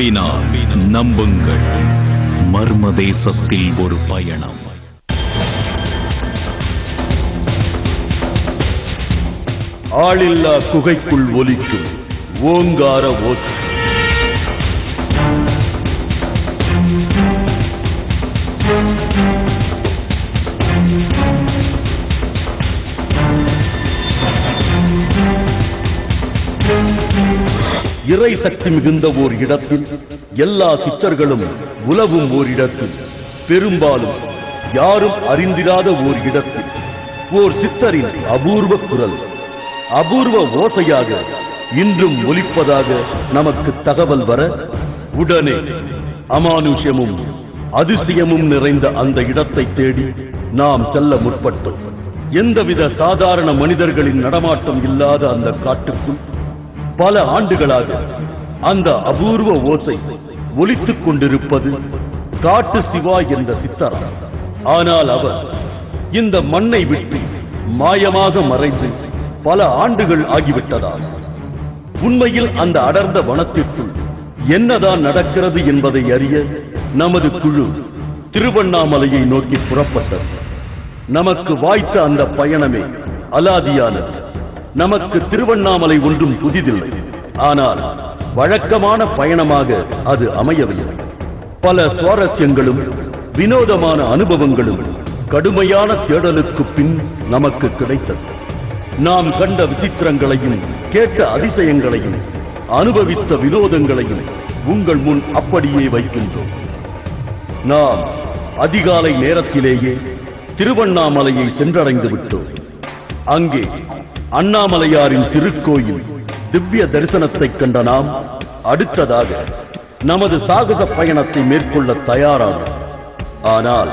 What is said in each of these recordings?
நம்பினால் நம்புங்கள். மர்ம தேசத்தில் ஒரு பயணம். ஆளில்லா குகைக்குள் ஒலிக்கும் ஓங்கார ஓசை. இறை சக்தி மிகுந்த ஓர் இடத்தில் எல்லா சித்தர்களும் உலவும் ஓர் இடத்தில் பெரும்பாலும் யாரும் அறிந்திராத ஓர் இடத்தில் ஓர் சித்தரின் அபூர்வ குரல் அபூர்வ ஓசையாக இன்றும் ஒலிப்பதாக நமக்கு தகவல் வர உடனே அமானுஷ்யமும் அதிசயமும் நிறைந்த அந்த இடத்தை தேடி நாம் செல்ல முற்பட்டோம். எந்தவித சாதாரண மனிதர்களின் நடமாட்டம் இல்லாத அந்த காட்டுக்குள் பல ஆண்டுகளாக அந்த அபூர்வ ஓசை ஒலித்துக் கொண்டிருப்பது காட்டு சிவா என்ற சித்தரா. ஆனால் அவர் இந்த மண்ணை விட்டு மாயமாக மறைந்து பல ஆண்டுகள் ஆகிவிட்டதால் உண்மையில் அந்த அடர்ந்த வனத்திற்குள் என்னதான் நடக்கிறது என்பதை அறிய நமது குழு திருவண்ணாமலையை நோக்கி புறப்பட்டது. நமக்கு வாய்த்த அந்த பயணமே அலாதியானது. நமக்கு திருவண்ணாமலை ஒன்றும் புதிதில்லை. ஆனால் வழக்கமான பயணமாக அது அமையவில்லை. பல சுவாரஸ்யங்களும் வினோதமான அனுபவங்களும் கடுமையான தேடலுக்கு பின் நமக்கு கிடைத்தது. நாம் கண்ட விசித்திரங்களையும் கேட்ட அதிசயங்களையும் அனுபவித்த வினோதங்களையும் உங்கள் முன் அப்படியே வைக்கின்றோம். நாம் அதிகாலை நேரத்திலேயே திருவண்ணாமலையை சென்றடைந்து விட்டோம். அங்கே அண்ணாமலையாரின் திருக்கோயில் திவ்ய தரிசனத்தை கண்ட நாம் அடுத்ததாக நமது சாகச பயணத்தை மேற்கொள்ள தயாராகும் ஆனால்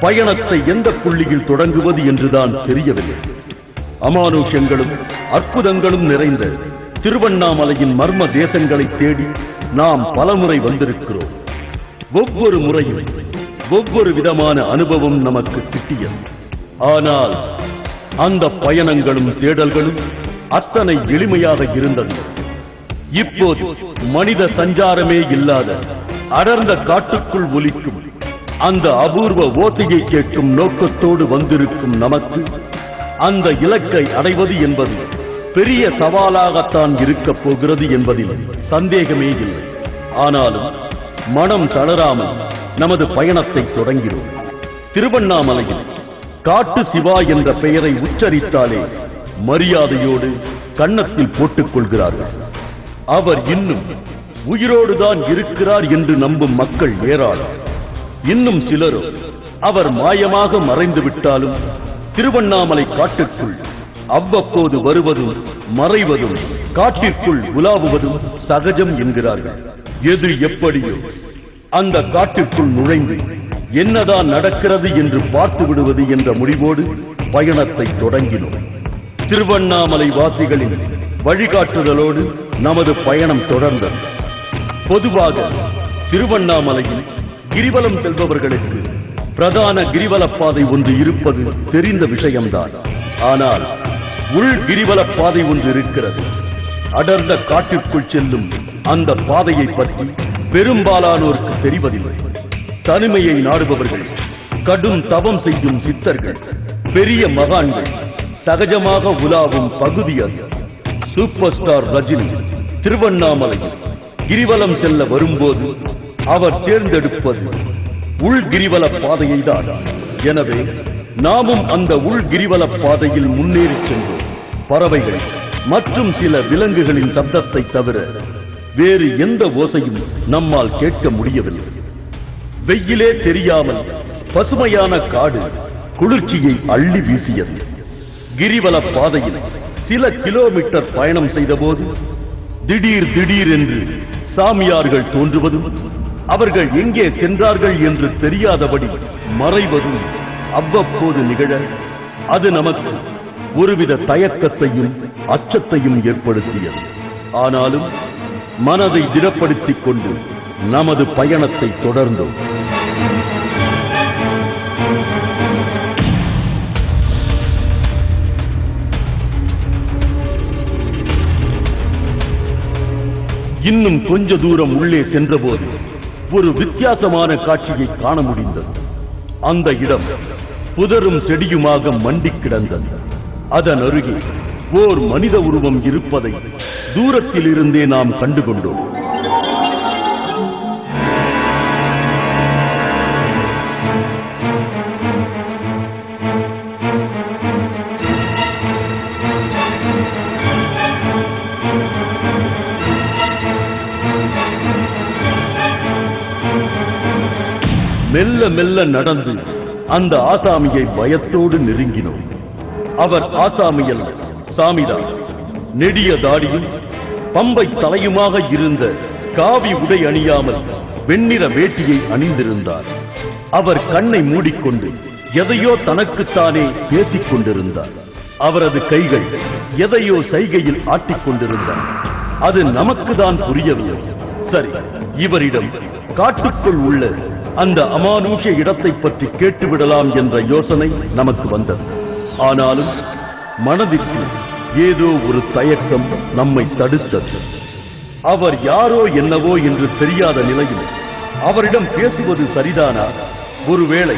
பயணத்தை எந்த புள்ளியில் தொடங்குவது என்றுதான் தெரியவில்லை. அமானுஷங்களும் அற்புதங்களும் நிறைந்த திருவண்ணாமலையின் மர்ம தேசங்களை தேடி நாம் பலமுறை வந்திருக்கிறோம். ஒவ்வொரு முறையும் ஒவ்வொரு விதமான அனுபவம் நமக்கு கிட்டியது. ஆனால் அந்த பயணங்களும் தேடல்களும் அத்தனை எளிமையாக இருந்தது. இப்போது மனித சஞ்சாரமே இல்லாத அடர்ந்த காட்டுக்குள் ஒலிக்கும் அந்த அபூர்வ ஓசையை கேட்கும் நோக்கத்தோடு வந்திருக்கும் நமக்கு அந்த இலக்கை அடைவது என்பது பெரிய சவாலாகத்தான் இருக்கப் போகிறது என்பதில் சந்தேகமே இல்லை. ஆனாலும் மனம் தளராமல் நமது பயணத்தை தொடங்கினோம். திருவண்ணாமலையில் காட்டு சிவா என்ற பெயரை உச்சரித்தாலே மரியாதையோடு கன்னத்தில் போட்டுக் கொள்கிறார்கள் அவர் இன்னும் உயிரோடுதான் இருக்கிறார் என்று நம்பும் மக்கள் ஏராளம். இன்னும் சிலரும் அவர் மாயமாக மறைந்து விட்டாலும் திருவண்ணாமலை காட்டுக்குள் அவ்வப்போது வருவதும் மறைவதும் காட்டிற்குள் உலாவுவதும் சகஜம் என்கிறார்கள். எது எப்படியோ அந்த காட்டிற்குள் நுழைந்து என்னதான் நடக்கிறது என்று பார்த்து விடுவது என்ற முடிவோடு பயணத்தை தொடங்கினோம். திருவண்ணாமலை வாசிகளின் வழிகாட்டுதலோடு நமது பயணம் தொடர்ந்தது. பொதுவாக திருவண்ணாமலையில் கிரிவலம் செல்பவர்களுக்கு பிரதான கிரிவல பாதை ஒன்று இருப்பது தெரிந்த விஷயம்தான். ஆனால் உள் கிரிவலப் பாதை ஒன்று இருக்கிறது. அடர்ந்த காட்டிற்குள் செல்லும் அந்த பாதையை பற்றி பெரும்பாலானோருக்கு தெரிவதில்லை. தனிமையை நாடுபவர்கள் கடும் தவம் செய்யும் சித்தர்கள் பெரிய மகான்கள் சகஜமாக உலாவும் பகுதி அது சூப்பர் ஸ்டார் ரஜினி திருவண்ணாமலை கிரிவலம் செல்ல வரும்போது அவர் தேர்ந்தெடுப்பது உள் கிரிவல பாதையை தான். எனவே நாமும் அந்த உள் கிரிவல பாதையில் முன்னேறி சென்றோம். பறவைகள் மற்றும் சில விலங்குகளின் சப்தத்தை தவிர வேறு எந்த ஓசையும் நம்மால் கேட்க முடியவில்லை. வெயிலே தெரியாமல் பசுமையான காடு குளிர்ச்சியை அள்ளி வீசியது. கிரிவல பாதையில் சில கிலோமீட்டர் பயணம் செய்தபோது திடீர் திடீர் என்று சாமியார்கள் தோன்றுவதும் அவர்கள் எங்கே சென்றார்கள் என்று தெரியாதபடி மறைவதும் அவ்வப்போது நிகழ அது நமக்கு ஒருவித தயக்கத்தையும் அச்சத்தையும் ஏற்படுத்தியது. ஆனாலும் மனதை திடப்படுத்திக் கொண்டு நமது பயணத்தை தொடர்ந்தோம் இன்னும் கொஞ்ச தூரம் உள்ளே சென்றபோது ஒரு வித்தியாசமான காட்சியை காண முடிந்தது. அந்த இடம் புதரும் செடியுமாக மண்டி கிடந்தது. அதன் அருகே ஓர் மனித உருவம் இருப்பதை தூரத்தில் இருந்தே நாம் கண்டுகொண்டோம். மெல்ல மெல்ல நடந்து அந்த ஆசாமியை பயத்தோடு நெருங்கினோம். அவர் ஆசாமியல் சாமிதான் நெடிய தாடியும் பம்பை தலையுமாக இருந்த காவி உடை அணியாமல் வெண்ணிற வேட்டியை அணிந்திருந்தார். அவர் கண்ணை மூடிக்கொண்டு எதையோ தனக்குத்தானே பேசிக் கொண்டிருந்தார். அவரது கைகள் எதையோ சைகையில் ஆட்டிக் கொண்டிருந்தார் அது நமக்குதான் புரியவில்லை. சரி இவரிடம் காட்டுக்குள் உள்ள அந்த அமானுஷ இடத்தை பற்றி கேட்டுவிடலாம் என்ற யோசனை நமக்கு வந்தது. ஆனாலும் மனதிற்கு ஏதோ ஒரு தயக்கம் நம்மை தடுத்தது. அவர் யாரோ என்னவோ என்று தெரியாத நிலையில் அவரிடம் பேசுவது சரிதானா? ஒருவேளை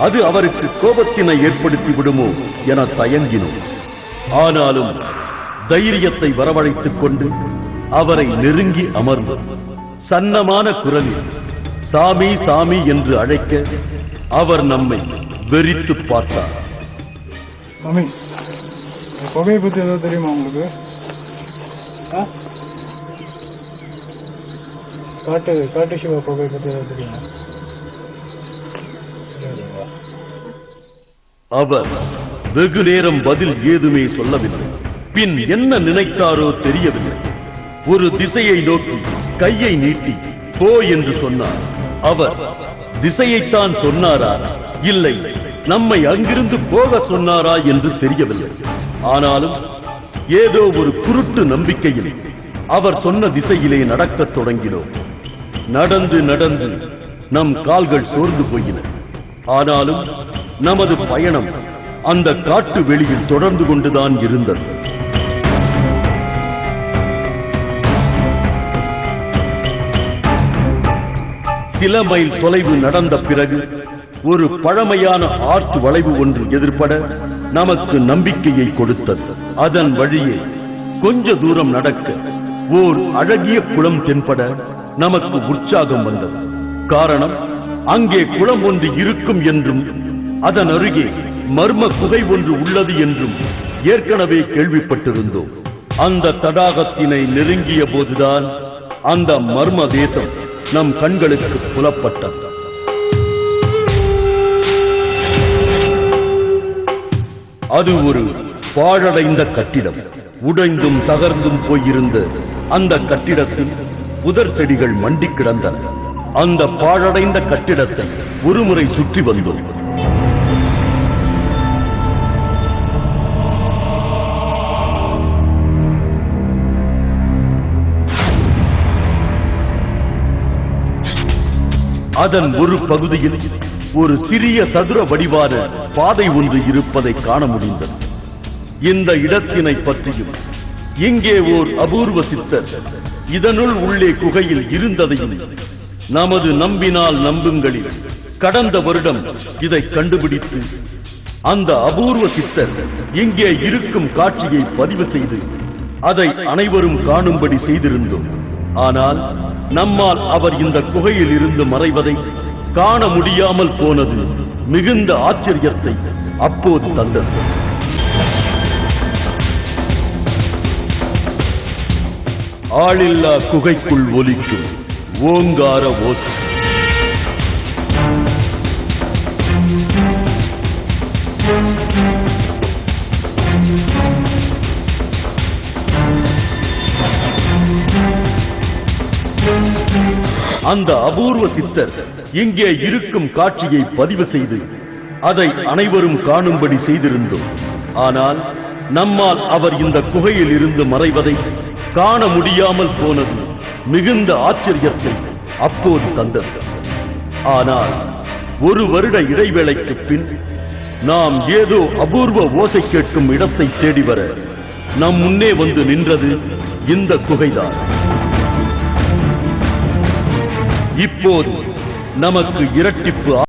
அது அவருக்கு கோபத்தினை ஏற்படுத்தி விடுமோ என தயங்கினோம். ஆனாலும் தைரியத்தை வரவழைத்துக் கொண்டு அவரை நெருங்கி அமர்ந்து சன்னமான குரலில் சாமி சாமி என்று அழைக்க அவர் நம்மை வெறித்து பார்த்தார். சாமி புகையை பற்றி ஏதாவது தெரியுமா உங்களுக்கு? காட்டு காட்டு சிவா புகை பற்றி ஏதாவது தெரியுமா? அவர் வெகு நேரம் பதில் ஏதுமே சொல்லவில்லை. பின் என்ன நினைத்தாரோ தெரியவில்லை. ஒரு திசையை நோக்கி கையை நீட்டி போ என்று சொன்னார். அவர் திசையைத்தான் சொன்னாரா? இல்லை. நம்மை அங்கிருந்து போக சொன்னாரா என்று தெரியவில்லை. ஆனாலும் ஏதோ ஒரு குருட்டு நம்பிக்கையில் அவர் சொன்ன திசையிலே நடக்கத் தொடங்கினோம். நடந்து நடந்து நம் கால்கள் சோர்ந்து போயின. ஆனாலும் நமது பயணம் அந்த காட்டு வெளியில் தொடர்ந்து கொண்டுதான் இருந்தது. சில மைல் தொலைவு நடந்த பிறகு ஒரு பழமையான ஆற்று வளைவு ஒன்று எதிர்பட நமக்கு நம்பிக்கையை கொடுத்தது. அதன் வழியே கொஞ்ச தூரம் நடக்க ஓர் அழகிய குளம் தென்பட நமக்கு உற்சாகம் வந்தது. காரணம் அங்கே குளம் ஒன்று இருக்கும் என்றும் அதன் அருகே மர்ம குகை ஒன்று உள்ளது என்றும் ஏற்கனவே கேள்விப்பட்டிருந்தோம். அந்த தடாகத்தினை நெருங்கிய போதுதான் அந்த மர்ம தேசம் நம் கண்களுக்கு புலப்பட்டது. அது ஒரு பாழடைந்த கட்டிடம். உடைந்தும் தகர்ந்தும் போயிருந்த அந்த கட்டிடத்தில் புதர் செடிகள் மண்டி கிடந்தன. அந்த பாழடைந்த கட்டிடத்தை ஒருமுறை சுற்றி வந்தோம். அதன் ஒரு பகுதியில் ஒரு சிறிய சதுர வடிவான பாதை ஒன்று இருப்பதை காண முடிந்தது. இந்த இடத்தினை பற்றியும் இங்கே ஓர் அபூர்வ சித்தர் இதனுள் உள்ளே குகையில் இருந்ததையும் நமது நம்பினால் நம்புங்களில் கடந்த வருடம் இதை கண்டுபிடித்து அந்த அபூர்வ சித்தர் இங்கே இருக்கும் காட்சியை பதிவு செய்து அதை அனைவரும் காணும்படி செய்திருந்தோம். ஆனால் நம்மால் அவர் இந்த குகையில் இருந்து மறைவதை காண முடியாமல் போனது மிகுந்த ஆச்சரியத்தை அப்போது தந்தது. ஆளில்லா குகைக்குள் ஒலிக்கும் ஓங்கார ஓசை. அந்த அபூர்வ சித்தர் இங்கே இருக்கும் காட்சியை பதிவு செய்து அதை அனைவரும் காணும்படி செய்திருந்தோம். ஆனால் நம்மால் அவர் இந்த குகையில் இருந்து மறைவதை காண முடியாமல் போனது மிகுந்த ஆச்சரியத்தை அப்போது தந்தது. ஆனால் ஒரு வருட இடைவேளைக்கு பின் நாம் ஏதோ அபூர்வ ஓசை கேட்கும் இடத்தை தேடி வர நம் முன்னே வந்து நின்றது இந்த குகைதான். இப்போது நமக்கு இரட்டிப்பு